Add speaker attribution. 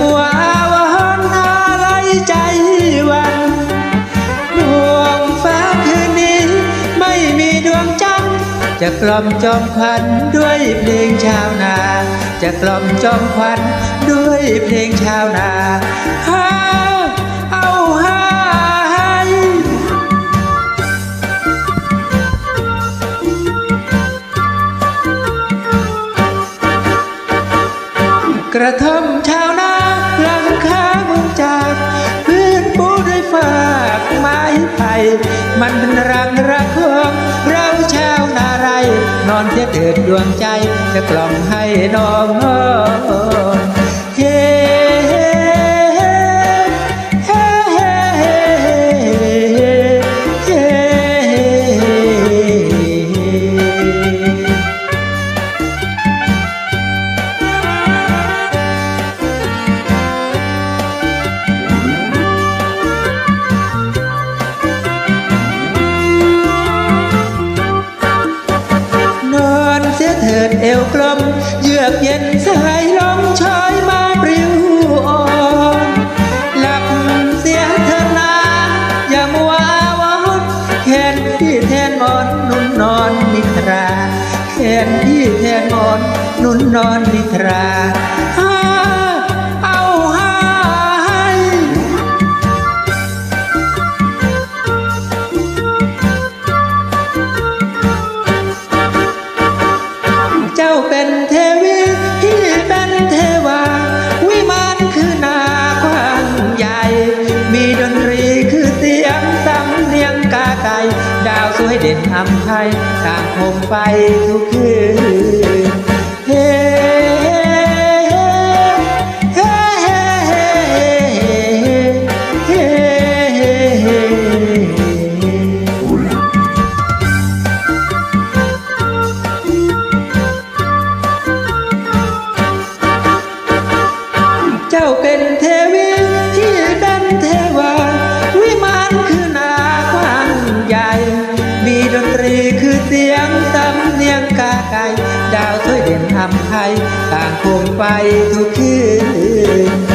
Speaker 1: มัวอาวรณ์อะไรใจวันดวงฟ้าคืนนี้ ไม่มีดวงจันทร์จะกล่อมจอมขวัญด้วยเพลงชาวนา จะกล่อมจอมขวัญด้วยเพลงชาวนาฮาเอาฮาให้กระท่อมชาวนา มันเป็นรังระคองเราชาวนาไร นอนเสียเถิดดวงใจจะกล่อมให้น้องเอ ถิดเอวกลม เยือกเย็นสายลมชอยมาปลิวอ่อนหลับเสียเธอนาอย่ามัวอาวรณ์แขนที่แทนมอนนุ่นนอนนิทราแขนที่แทนมอนนุ่นนอนนิทรา เป็นเทวีพี่เป็นเทวา วิมานคือนาความใหญ่ มีดนตรีคือเสียงสำเนียงกาไก่ ดาวสวยเด่นอำไทยต่างคมไปทุกคืน เจ้าเป็นเทวีที่เป็นเทวา วิมานคือนาคว้างใหญ่ มีดนตรีคือเสียงสำเนียงกาไก่ดาวช่วยเด่นทำไทยต่างคงไปทุกคืน